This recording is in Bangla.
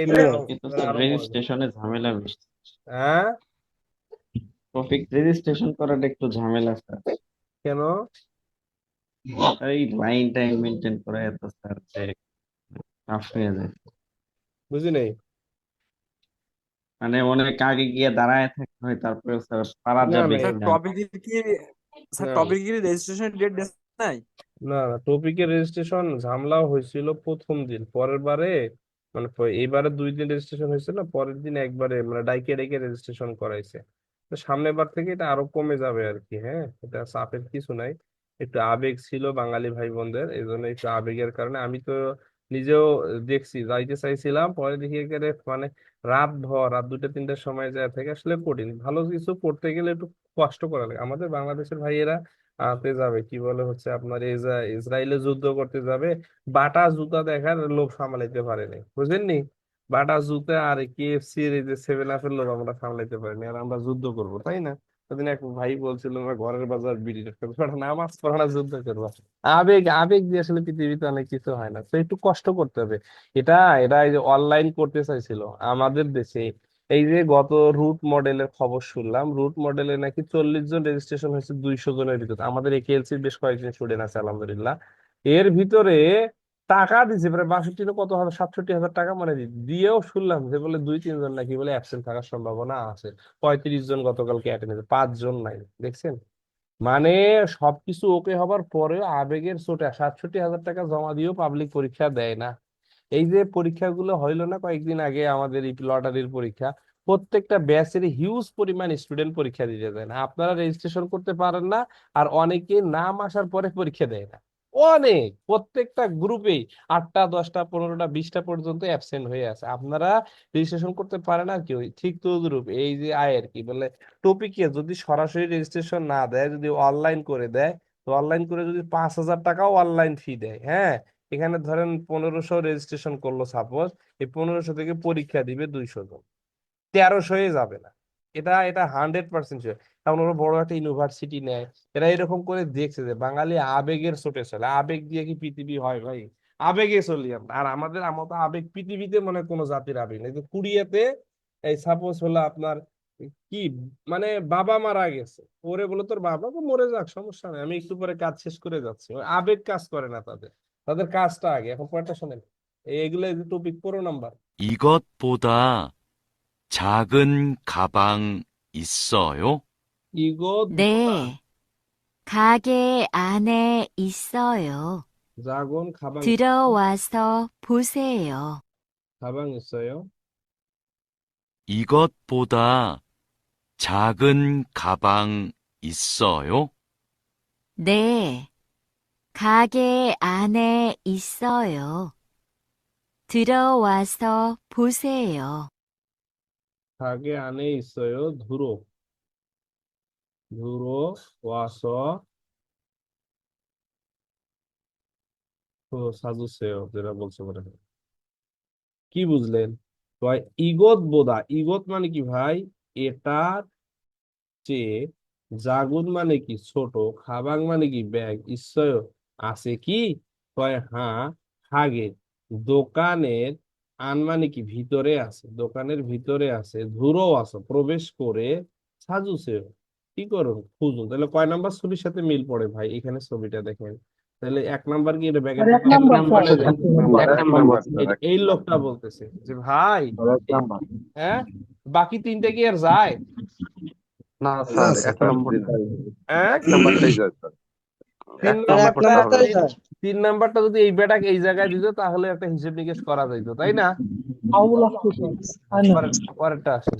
এমনিও কিন্তু আরও স্যার মজা রেজিস্ট্রেশনে ঝামেলা বেশি। হ্যাঁ? টপিক রেজিস্ট্রেশন করাটা একটু ঝামেলা স্যার কেন? এই লাইন টাইম মেনটেন করা এত স্যার যে টাফ হয়ে যায়। বুঝি নাই? মানে অনেক আগে গিয়ে দাঁড়ায় থাকতে হয় তারপরে স্যার পারা না যাবে স্যার কিনা টপিকের কি স্যার টপিকের রেজিস্ট্রেশন ডেট নাই? না না টপিকের রেজিস্ট্রেশন ঝামেলাও হয়েছিল প্রথম দিন পরের বারে মানে এইবারে দুই দিন রেজিস্ট্রেশন হয়েছিল না পরের দিন একবারে মানে ডাইকে ডাইকে রেজিস্ট্রেশন করাইছে। তো সামনের বার থেকে এটা আরও কমে যাবে আর কি হ্যাঁ? এটা চাপের কিছু নাই। একটু আবেগ ছিল বাঙালি ভাই বোনদের এই জন্য একটু আবেগের কারণে আমি তো নিজেও দেখছি, যাইতে চাইছিলাম, পরে দেখি একেবারে মানে রাত ভর, রাত দুটা তিনটার সময় যায় থেকে আসলে কঠিন। ভালো কিছু পড়তে গেলে একটু কষ্ট করা লাগে। আমাদের বাংলাদেশের ভাইয়েরা আতে যাবে, কি বলে হচ্ছে আপনার ইসরা- ইসরায়েলে যুদ্ধ করতে যাবে, বাটা জুতা দেখার লোভ সামলাইতে পারেনি বুঝলেননি বাটা জুতা আর কেএফসি এর এই যে সেভেন আপের লোভ আমরা সামলাইতে পারিনি আর আমরা যুদ্ধ করব, তাই না? সেদিন এক ভাই বলছিল, আমরা ঘরের বাজার বিড়ি নামাজ পড়া যুদ্ধ করব। আবেগ আবেগ দিয়ে আসলে পৃথিবীতে অনেক কিছু হয় না, তো একটু কষ্ট করতে হবে। এটা এটা এই যে অনলাইন করতে চাইছিল আমাদের দেশে এই যে গত রুট মডেলের খবর শুনলাম রুট মডেলে নাকি চল্লিশ জন রেজিস্ট্রেশন হয়েছে দুইশো জনের ভিতরে। আমাদের একেএলসির বেশ কয়েকজন স্টুডেন্ট আছে, আলহামদুলিল্লাহ। এর ভিতরে টাকা দিছে, প্রায় বাষট্টি কত হাজার, সাতষট্টি হাজার টাকা মানে দিয়েও শুনলাম যে বলে দুই তিনজন নাকি বলে অ্যাবসেন্ট থাকার সম্ভাবনা আছে। পঁয়ত্রিশ জন গতকালকে অ্যাটেন্ড পাঁচ জন নাই, দেখছেন? মানে সবকিছু ওকে হবার পরেও আবেগের চোটে সাতষট্টি হাজার টাকা জমা দিয়েও পাবলিক পরীক্ষা দেয় না। এই যে পরীক্ষাগুলো হইল না কয়েকদিন আগে আমাদের এই লটারির পরীক্ষা, প্রত্যেকটা ব্যাচের হিউজ পরিমাণ স্টুডেন্ট পরীক্ষা দিতে দেয় না। আপনারা রেজিস্ট্রেশন করতে পারেন না আর অনেকে নাম আসার পরে পরীক্ষা দেয় না। অনেক, প্রত্যেকটা গ্রুপে আটটা, দশটা, পনেরোটা, বিশটা পর্যন্ত অ্যাবসেন্ট হয়ে আছে। আপনারা রেজিস্ট্রেশন করতে পারেন আর কি ওই ঠিক তদ্রুপ এই যে আয়ের কি। বলে টপিকে যদি সরাসরি রেজিস্ট্রেশন না দেয়, যদি অনলাইন করে দেয়, তো অনলাইন করে যদি পাঁচ হাজার টাকাও অনলাইন ফি দেয় হ্যাঁ? এখানে ধরেন পনেরোশো রেজিস্ট্রেশন করল সাপোজ এই পনেরোশো থেকে পরীক্ষা দিবে দুইশো জন। তেরোশো হয়ে যাবে না। এটা এটা হান্ড্রেড পার্সেন্ট কারণ ওরা বড় একটা ইউনিভার্সিটি নেয়। এরা এরকম করে দেখছে যে বাঙালি আবেগের চোটে চলে আবেগ দিয়ে কি পৃথিবী হয় ভাই? আবেগে চলি আমরা। আর আমাদের মতো আবেগ পৃথিবীতে মানে কোনো জাতির আবেগ নেই। কুড়িয়াতে, এই সাপোজ হলো আপনার কি? মানে বাবা মারা গেছে। ওরে বলো তোর বাবা মরে যাক, সমস্যা নেই। আমি একটু পরে কাজ শেষ করে যাচ্ছি। আবেগ কাজ করে না তাদের। তাদের কাজটা আগে এখন পরেরটা শোনেন এইগুলো টপিক পনেরো নাম্বার 이것보다 작은 가방 있어요? ইগো 네, 가게 안에 있어요. জাগন খাবাং 들어와서 보세요. খাবাং 있어요 이것보다 작은 가방 있어요? 네, 가게 안에 있어요. 들어와서 보세요. 가게 안에 있어요 ধুরো ধুরো 와서 তো সাজুসেও যেটা বলছে মনে হয় কি বুঝলেন ভাই ইগত বোদা ইগত মানে কি ভাই এটার চেয়ে জাগুন মানে কি ছোট খাবাং মানে কি ব্যাগ ইসয় আছে কি? কয় হ্যাঁ হাগে দোকানের আন মানে কি ভিতরে আছে? দোকানের ভিতরে আছে ধুরো আছে প্রবেশ করে সাজুসেও কি করুন? খুঁজুন। তাহলে কয় নাম্বার ছবির সাথে মিল পড়ে ভাই? এখানে ছবিটা দেখেন। তাহলে এক নাম্বার কি? এটা ব্যাগের এক নাম্বার স্যার, এক এক নাম্বার এই- লোকটা বলতেছে যে ভাই হ্যাঁ বাকি তিনটে কি আর যায়? না স্যার এক নম্বর হ্যাঁ? এক নম্বরটাই যায় স্যার। তিন নাম্বারটা তিন নাম্বারটা যদি এই বেটাক এই জায়গায় দিত তাহলে একটা হিসেব নিকেশ করা যাইতো তাই না? পরেরটা আসেন